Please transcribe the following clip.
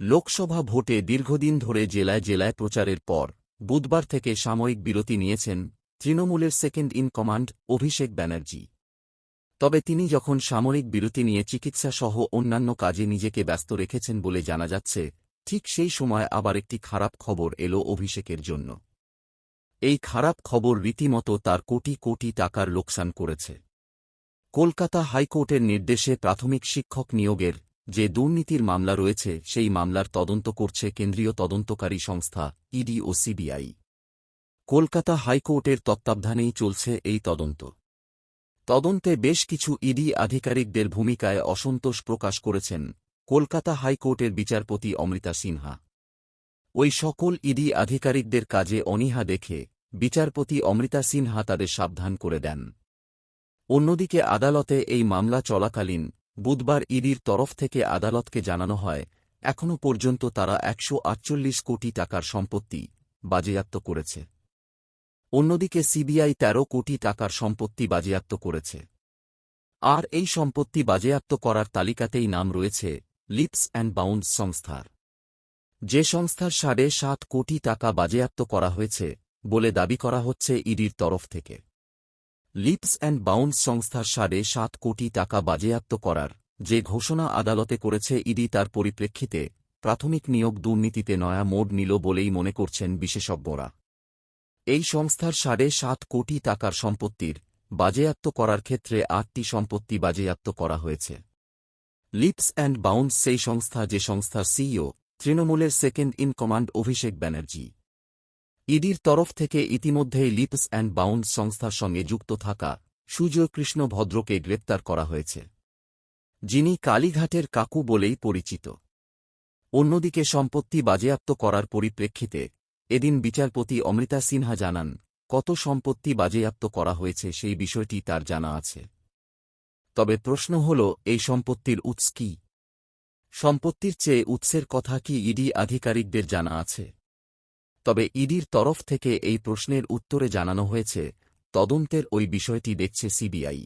লোকসভা ভোটে দীর্ঘদিন ধরে জেলায় জেলায় প্রচারের পর বুধবার থেকে সাময়িক বিরতি নিয়েছেন তৃণমূলের second in command Abhishek Banerjee. তবে তিনি যখন সামরিক বিরতি নিয়ে চিকিৎসা সহ অন্যান্য কাজে নিজেকে ব্যস্ত রেখেছেন বলে জানা যাচ্ছে, ঠিক সেই সময় আবার একটি খারাপ খবর এলো অভিষেকের জন্য। এই খারাপ খবর রীতিমতো তার কোটি কোটি টাকার লোকসান করেছে। কলকাতা হাইকোর্টের নির্দেশে প্রাথমিক শিক্ষক নিয়োগের যে দুর্নীতির মামলা রয়েছে, সেই মামলার তদন্ত করছে কেন্দ্রীয় তদন্তকারী সংস্থা ইডি ও সিবিআই। কলকাতা হাইকোর্টের তত্ত্বাবধানেই চলছে এই তদন্ত। তদন্তে বেশ কিছু ইডি আধিকারিকদের ভূমিকায় অসন্তোষ প্রকাশ করেছেন কলকাতা হাইকোর্টের বিচারপতি অমৃতা সিনহা। ওই সকল ইডি আধিকারিকদের কাজে অনীহা দেখে বিচারপতি অমৃতা সিনহা তাদের সাবধান করে দেন। অন্যদিকে আদালতে এই মামলা চলাকালীন বুধবার ইডির তরফ থেকে আদালতকে জানানো হয়, এখনও পর্যন্ত তারা একশো আটচল্লিশ কোটি টাকার সম্পত্তি বাজেয়াপ্ত করেছে। অন্যদিকে সিবিআই ১৩ কোটি টাকার সম্পত্তি বাজেয়াপ্ত করেছে। আর এই সম্পত্তি বাজেয়াপ্ত করার তালিকাতেই নাম রয়েছে, লিপস অ্যান্ড বাউন্স সংস্থার। যে সংস্থার সাড়ে সাত কোটি টাকা বাজেয়াপ্ত করা হয়েছে বলে দাবি করা হচ্ছে ইডির তরফ থেকে। লিপস অ্যান্ড বাউন্স সংস্থার সাড়ে সাত কোটি টাকা বাজেয়াপ্ত করার যে ঘোষণা আদালতে করেছে ইডি তার পরিপ্রেক্ষিতে, প্রাথমিক নিয়োগ দুর্নীতিতে নয়া মোড় নিল বলেই মনে করছেন বিশেষজ্ঞরা। এই সংস্থার সাড়ে সাত কোটি টাকার সম্পত্তির বাজেয়াপ্ত করার ক্ষেত্রে আটটি সম্পত্তি বাজেয়াপ্ত করা হয়েছে। লিপস অ্যান্ড বাউন্স সেই সংস্থা যে সংস্থার সিইও, তৃণমূলের second in command Abhishek Banerjee. ইডির তরফ থেকে ইতিমধ্যেই লিপস অ্যান্ড বাউন্স সংস্থার সঙ্গে যুক্ত থাকা সুজয় কৃষ্ণ ভদ্রকে গ্রেপ্তার করা হয়েছে, যিনি কালীঘাটের কাকু বলেই পরিচিত। অন্যদিকে সম্পত্তি বাজেয়াপ্ত করার পরিপ্রেক্ষিতে এদিন বিচারপতি অমৃতা সিনহা জানান, কত সম্পত্তি বাজেয়াপ্ত করা হয়েছে সেই বিষয়টি তার জানা আছে। তবে প্রশ্ন হল, এই সম্পত্তির উৎস কি? সম্পত্তির চেয়ে উৎসের কথা কি ইডি আধিকারিকদের জানা আছে? তবে ইডির তরফ থেকে এই প্রশ্নের উত্তরে জানানো হয়েছে তদন্তের ওই বিষয়টি দেখছে সিবিআই।